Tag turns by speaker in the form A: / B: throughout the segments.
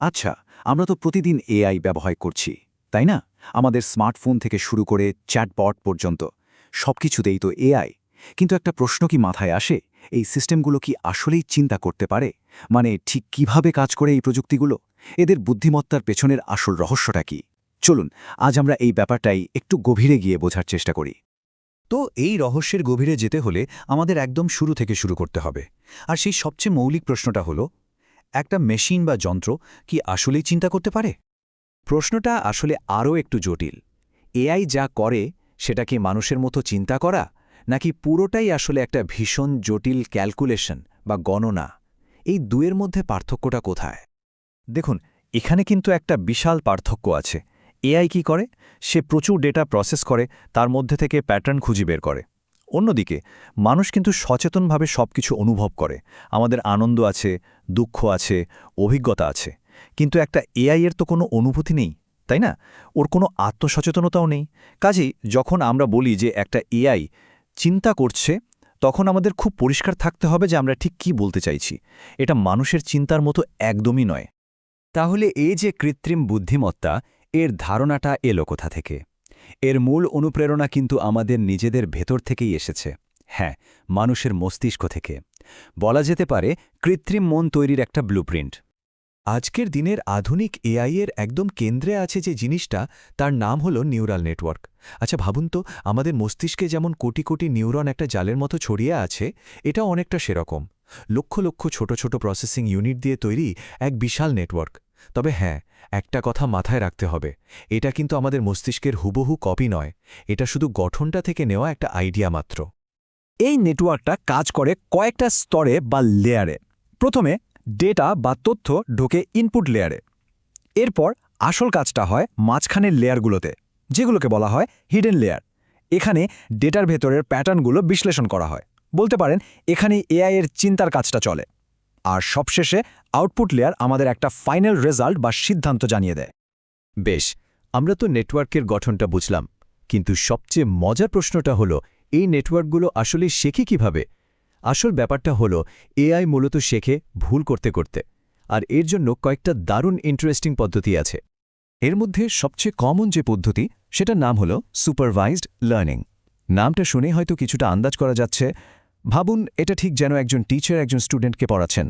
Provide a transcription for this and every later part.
A: আচ্ছা আমরা তো প্রতিদিন এআই ব্যবহার করছি, তাই না? আমাদের স্মার্টফোন থেকে শুরু করে চ্যাটবট পর্যন্ত, সবকিছুতেই তো এআই। কিন্তু একটা প্রশ্ন কি মাথায় আসে? এই সিস্টেমগুলো কি আসলেই চিন্তা করতে পারে? মানে ঠিক কীভাবে কাজ করে এই প্রযুক্তিগুলো? এদের বুদ্ধিমত্তার পেছনের আসল রহস্যটা কি? চলুন, আজ আমরা এই ব্যাপারটাই একটু গভীরে গিয়ে বোঝার চেষ্টা করি।
B: তো এই রহস্যের গভীরে যেতে হলে আমাদের একদম শুরু থেকে শুরু করতে হবে। আর সেই সবচেয়ে মৌলিক প্রশ্নটা হলো একটা মেশিন বা যন্ত্র কি আসলেই চিন্তা করতে পারে? প্রশ্নটা আসলে আরও একটু জটিল। এআই যা করে, সেটা কি মানুষের মতো চিন্তা করা, নাকি পুরোটাই আসলে একটা ভীষণ জটিল ক্যালকুলেশন বা গণনা? এই দুয়ের মধ্যে পার্থক্যটা কোথায়? দেখুন, এখানে কিন্তু একটা বিশাল পার্থক্য আছে। এআই কি করে? সে প্রচুর ডেটা প্রসেস করে, তার মধ্যে থেকে প্যাটার্ন খুঁজে বের করে। অন্যদিকে, মানুষ কিন্তু সচেতনভাবে সবকিছু অনুভব করে। আমাদের আনন্দ আছে, দুঃখ আছে, অভিজ্ঞতা আছে। কিন্তু একটা এআইয়ের তো কোনো অনুভূতি নেই, তাই না? ওর কোনো আত্মসচেতনতাও নেই। কাজেই যখন আমরা বলি যে একটা এআই চিন্তা করছে, তখন আমাদের খুব পরিষ্কার থাকতে হবে যে আমরা ঠিক কি বলতে চাইছি। এটা মানুষের চিন্তার মতো একদমই নয়। তাহলে এই যে কৃত্রিম বুদ্ধিমত্তা, এর ধারণাটা এলো কোথা থেকে? এর মূল অনুপ্রেরণা কিন্তু আমাদের নিজেদের ভেতর থেকেই এসেছে। হ্যাঁ মানুষের মস্তিষ্ক থেকে। বলা যেতে পারে, কৃত্রিম মন তৈরির একটা ব্লুপ্রিন্ট আজকের দিনের আধুনিক এআই এর একদম কেন্দ্রে আছে যে জিনিসটা, তার নাম হলো নিউরাল নেটওয়ার্ক। আচ্ছা ভাবুন তো, আমাদের মস্তিষ্কে যেমন কোটি কোটি নিউরন একটা জালের মতো ছড়িয়ে আছে এটা অনেকটা সেরকম। লক্ষ লক্ষ ছোট ছোট প্রসেসিং ইউনিট দিয়ে তৈরি এক বিশাল নেটওয়ার্ক তবে হ্যাঁ একটা কথা মাথায় রাখতে হবে। এটা কিন্তু আমাদের মস্তিষ্কের হুবহু কপি নয়, এটা শুধু গঠনটা থেকে নেওয়া একটা আইডিয়া মাত্র।
C: এই নেটওয়ার্কটা কাজ করে কয়েকটা স্তরে বা লেয়ারে। প্রথমে ডেটা বা তথ্য ঢোকে ইনপুট লেয়ারে। এরপর আসল কাজটা হয় মাঝখানের লেয়ারগুলোতে, যেগুলোকে বলা হয় হিডেন লেয়ার। এখানে ডেটার ভেতরের প্যাটার্নগুলো বিশ্লেষণ করা হয়। বলতে পারেন, এখানেই এআই এর চিন্তার কাজটা চলে। আর সবশেষে আউটপুট লেয়ার আমাদের একটা ফাইনাল রেজাল্ট বা সিদ্ধান্ত জানিয়ে দেয়।
B: বেশ, আমরা তো নেটওয়ার্কের গঠনটা বুঝলাম, কিন্তু সবচেয়ে মজার প্রশ্নটা হলো, এই নেটওয়ার্কগুলো আসলে শেখে কীভাবে? আসল ব্যাপারটা হলো এআই মূলত শেখে ভুল করতে করতে, আর এর জন্য কয়েকটা দারুণ ইন্টারেস্টিং পদ্ধতি আছে। এর মধ্যে সবচেয়ে কমন যে পদ্ধতি, সেটার নাম হলো সুপারভাইজড লার্নিং নামটা শুনে হয়তো কিছুটা আন্দাজ করা যাচ্ছে ভাবুন, এটা ঠিক যেন একজন টিচার একজন স্টুডেন্টকে পড়াচ্ছেন।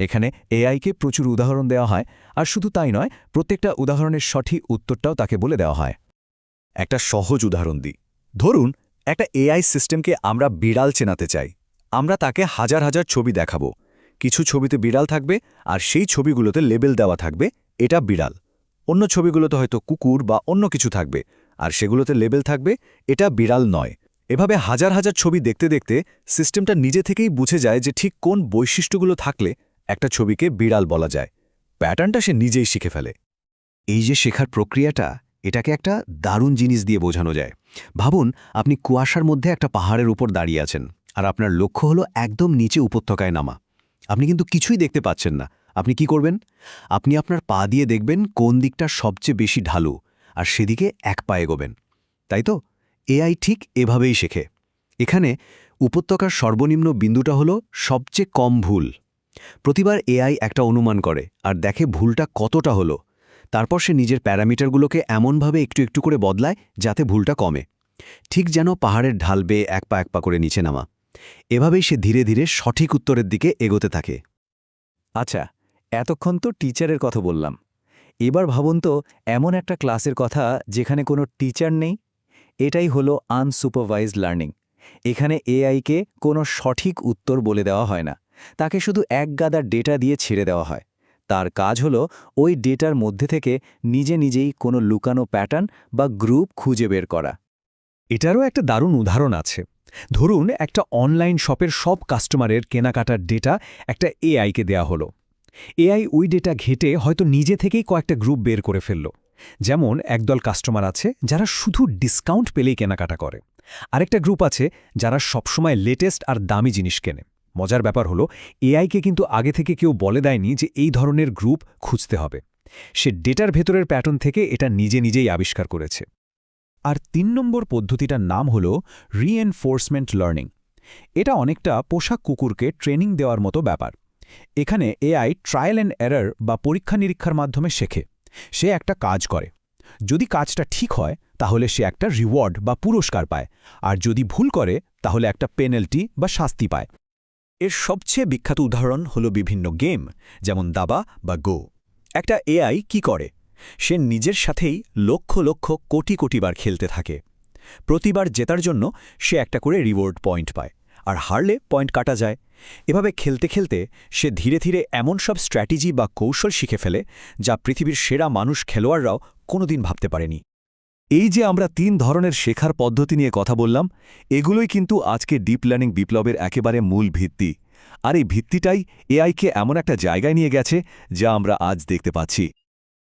B: এখানে এআইকে প্রচুর উদাহরণ দেওয়া হয়, আর শুধু তাই নয়, প্রত্যেকটা উদাহরণের সঠিক উত্তরটাও তাকে বলে দেওয়া হয়।
C: একটা সহজ উদাহরণ দিই। ধরুন, একটা এআই সিস্টেমকে আমরা বিড়াল চেনাতে চাই। আমরা তাকে হাজার হাজার ছবি দেখাবো। কিছু ছবিতে বিড়াল থাকবে, আর সেই ছবিগুলোতে লেবেল দেওয়া থাকবে, এটা বিড়াল। অন্য ছবিগুলোতে হয়তো কুকুর বা অন্য কিছু থাকবে, আর সেগুলোতে লেবেল থাকবে, এটা বিড়াল নয়। এভাবে হাজার হাজার ছবি দেখতে দেখতে সিস্টেমটা নিজে থেকেই বুঝে যায় যে ঠিক কোন বৈশিষ্ট্যগুলো থাকলে একটা ছবিকে বিড়াল বলা যায়। প্যাটার্নটা সে নিজেই শিখে ফেলে। এই যে শেখার প্রক্রিয়াটা, এটাকে একটা দারুণ জিনিস দিয়ে বোঝানো যায়। ভাবুন, আপনি কুয়াশার মধ্যে একটা পাহাড়ের উপর দাঁড়িয়ে আছেন আর আপনার লক্ষ্য হলো একদম নিচে উপত্যকায় নামা। আপনি কিন্তু কিছুই দেখতে পাচ্ছেন না। আপনি কি করবেন? আপনি আপনার পা দিয়ে দেখবেন কোন দিকটা সবচেয়ে বেশি ঢালু আর সেদিকে এক পা এগোবেন। তাই তো? এআই ঠিক এভাবেই শেখে। এখানে উপত্যকার সর্বনিম্ন বিন্দুটা হলো সবচেয়ে কম ভুল। প্রতিবার এআই একটা অনুমান করে আর দেখে ভুলটা কতটা হলো। তারপর সে নিজের প্যারামিটারগুলোকে এমনভাবে একটু একটু করে বদলায় যাতে ভুলটা কমে। ঠিক যেন পাহাড়ের ঢাল বেয়ে এক পা এক পা করে নিচে নামা। এভাবেই সে ধীরে ধীরে সঠিক উত্তরের দিকে এগোতে থাকে।
B: আচ্ছা এতক্ষণ তো টিচারের কথা বললাম। এবার ভাবুন তো, এমন একটা ক্লাসের কথা যেখানে কোনো টিচার নেই। এটাই হলো আনসুপারভাইজড লার্নিং এখানে এআইকে কোনো সঠিক উত্তর বলে দেওয়া হয় না। তাকে শুধু এক গাদা ডেটা দিয়ে ছেড়ে দেওয়া হয়। তার কাজ হলো ওই ডেটার মধ্যে থেকে নিজে নিজেই কোনো লুকানো প্যাটার্ন বা গ্রুপ খুঁজে বের করা।
C: এটারও একটা দারুণ উদাহরণ আছে। ধরুন একটা অনলাইন শপের সব কাস্টমারের কেনাকাটার ডেটা একটা এআইকে দেয়া হলো। এআই ওই ডেটা ঘেটে হয়তো নিজে থেকেই কয়েকটা গ্রুপ বের করে ফেলল। যেমন একদল কাস্টমার আছে যারা শুধু ডিসকাউন্ট পেলেই কেনাকাটা করে। আরেকটা গ্রুপ আছে যারা সবসময় লেটেস্ট আর দামি জিনিস কেনে। মজার ব্যাপার হলো এআইকে কিন্তু আগে থেকে কেউ বলে দেয়নি যে এই ধরনের গ্রুপ খুঁজতে হবে। সে ডেটার ভেতরের প্যাটার্ন থেকে এটা নিজে নিজেই আবিষ্কার করেছে। আর তিন নম্বর পদ্ধতিটার নাম হল রিএনফোর্সমেন্ট লার্নিং এটা অনেকটা পোশাক কুকুরকে ট্রেনিং দেওয়ার মতো ব্যাপার।
D: এখানে এআই ট্রায়াল অ্যান্ড এরর বা পরীক্ষা নিরীক্ষার মাধ্যমে শেখে। সে একটা কাজ করে। যদি কাজটা ঠিক হয়, তাহলে সে একটা রিওয়ার্ড বা পুরস্কার পায়। আর যদি ভুল করে, তাহলে একটা পেনাল্টি বা শাস্তি পায়।
C: এর সবচেয়ে বিখ্যাত উদাহরণ হল বিভিন্ন গেম, যেমন দাবা বা গো। একটা এআই কি করে? সে নিজের সাথেই লক্ষ লক্ষ কোটি কোটিবার খেলতে থাকে। প্রতিবার জেতার জন্য সে একটা করে রিওয়ার্ড পয়েন্ট পায়। আর হারলে পয়েন্ট কাটা যায়। এভাবে খেলতে খেলতে সে ধীরে ধীরে এমন সব স্ট্র্যাটেজি বা কৌশল শিখে ফেলে যা পৃথিবীর সেরা মানুষ খেলোয়াড়রাও কোনোদিন ভাবতে পারেনি। এই যে আমরা তিন ধরনের শেখার পদ্ধতি নিয়ে কথা বললাম, এগুলোই কিন্তু আজকে ডিপ লার্নিং বিপ্লবের একেবারে মূল ভিত্তি। আর এই ভিত্তিটাই এআইকে এমন একটা জায়গায় নিয়ে গেছে যা আমরা আজ দেখতে পাচ্ছি।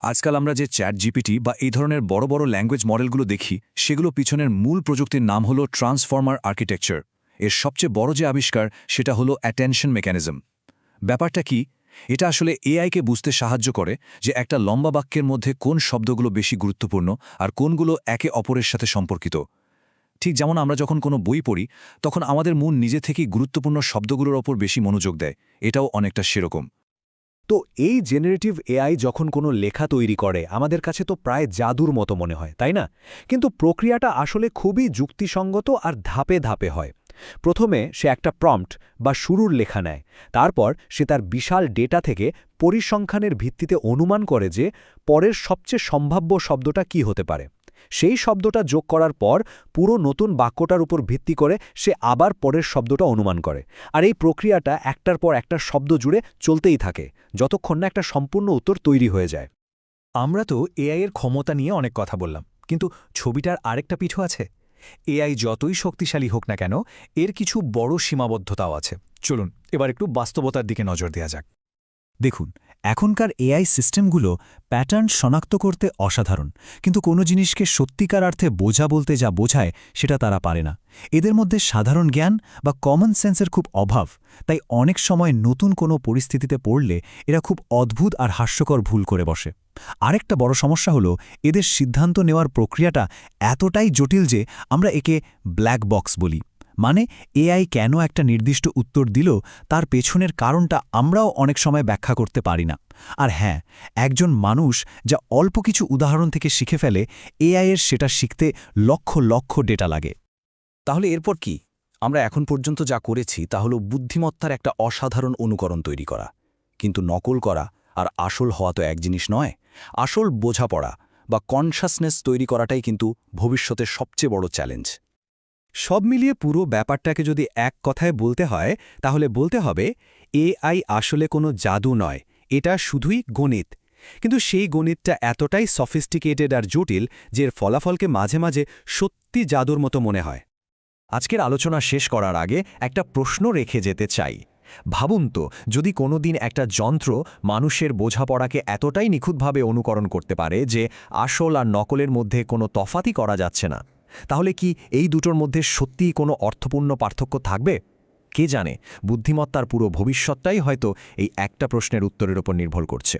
C: আজকাল আমরা যে চ্যাট জিপিটি বা এই ধরনের বড় বড় ল্যাঙ্গুয়েজ মডেলগুলো দেখি, সেগুলো পিছনের মূল প্রযুক্তির নাম হল ট্রান্সফর্মার আর্কিটেকচার। এর সবচেয়ে বড় যে আবিষ্কার, সেটা হলো অ্যাটেনশন মেকানিজম ব্যাপারটা কি? এটা আসলে এআইকে বুঝতে সাহায্য করে যে একটা লম্বা বাক্যের মধ্যে কোন শব্দগুলো বেশি গুরুত্বপূর্ণ আর কোনগুলো একে অপরের সাথে সম্পর্কিত। ঠিক যেমন আমরা যখন কোনো বই পড়ি, তখন আমাদের মন নিজে থেকেই গুরুত্বপূর্ণ শব্দগুলোর ওপর বেশি মনোযোগ দেয়। এটাও অনেকটা সেরকম।
D: তো এই জেনারেটিভ এআই যখন কোনো লেখা তৈরি করে, আমাদের কাছে তো প্রায় জাদুর মতো মনে হয়, তাই না? কিন্তু প্রক্রিয়াটা আসলে খুবই যুক্তিসঙ্গত আর ধাপে ধাপে হয়। প্রথমে সে একটা প্রম্পট বা শুরুর লেখা নেয়, তারপর সে তার বিশাল ডেটা থেকে পরিসংখ্যানের ভিত্তিতে অনুমান করে যে পরের সবচেয়ে সম্ভাব্য শব্দটা কি হতে পারে। সেই শব্দটা যোগ করার পর পুরো নতুন বাক্যটার উপর ভিত্তি করে সে আবার পরের শব্দটা অনুমান করে। আর এই প্রক্রিয়াটা একটার পর একটা শব্দ জুড়ে চলতেই থাকে, যতক্ষণ না একটা সম্পূর্ণ উত্তর তৈরি হয়ে যায়। আমরা তো এআইয়ের ক্ষমতা নিয়ে অনেক কথা বললাম, কিন্তু ছবিটার আরেকটা পিঠু আছে। এআই যতই শক্তিশালী হোক না কেন, এর কিছু বড় সীমাবদ্ধতাও আছে। চলুন, এবার একটু বাস্তবতার দিকে নজর দেওয়া যাক।
B: দেখুন এখনকার এআই সিস্টেমগুলো প্যাটার্ন শনাক্ত করতে অসাধারণ। কিন্তু কোনো জিনিসকে সত্যিকার অর্থে বোঝা বলতে যা বোঝায়, সেটা তারা পারে না। এদের মধ্যে সাধারণ জ্ঞান বা কমন সেন্সের খুব অভাব। তাই অনেক সময় নতুন কোনো পরিস্থিতিতে পড়লে এরা খুব অদ্ভুত আর হাস্যকর ভুল করে বসে। আরেকটা বড় সমস্যা হলো, এদের সিদ্ধান্ত নেওয়ার প্রক্রিয়াটা এতটাই জটিল যে আমরা একে ব্ল্যাক বক্স বলি। মানে এআই কেন একটা নির্দিষ্ট উত্তর দিল, তার পেছনের কারণটা আমরাও অনেক সময় ব্যাখ্যা করতে পারি না। আর হ্যাঁ একজন মানুষ যা অল্প কিছু উদাহরণ থেকে শিখে ফেলে এআইয়ের সেটা শিখতে লক্ষ লক্ষ ডেটা লাগে।
C: তাহলে এরপর কি? আমরা এখন পর্যন্ত যা করেছি তা হলো বুদ্ধিমত্তার একটা অসাধারণ অনুকরণ তৈরি করা। কিন্তু নকল করা আর আসল হওয়া তো এক জিনিস নয়। আসল বোঝাপড়া বা কনসাসনেস তৈরি করাটাই কিন্তু ভবিষ্যতের সবচেয়ে বড় চ্যালেঞ্জ
D: সব মিলিয়ে পুরো ব্যাপারটাকে যদি এক কথায় বলতে হয়, তাহলে বলতে হবে, এআই আসলে কোনো জাদু নয়, এটা শুধুই গণিত। কিন্তু সেই গণিতটা এতটাই সফিস্টিকেটেড আর জটিল যে এর ফলাফলকে মাঝে মাঝে সত্যি জাদুর মতো মনে হয়।
C: আজকের আলোচনা শেষ করার আগে একটা প্রশ্ন রেখে যেতে চাই। ভাবুন তো, যদি কোনোদিন একটা যন্ত্র মানুষের বোঝাপড়াকে এতটাই নিখুঁতভাবে অনুকরণ করতে পারে যে আসল আর নকলের মধ্যে কোনো তফাতই করা যাচ্ছে না। তাহলে কি এই দুটোর মধ্যে সত্যিই কোনো অর্থপূর্ণ পার্থক্য থাকবে? কে জানে? বুদ্ধিমত্তার পুরো ভবিষ্যৎটাই হয়তো এই একটা প্রশ্নের উত্তরের ওপর নির্ভর করছে।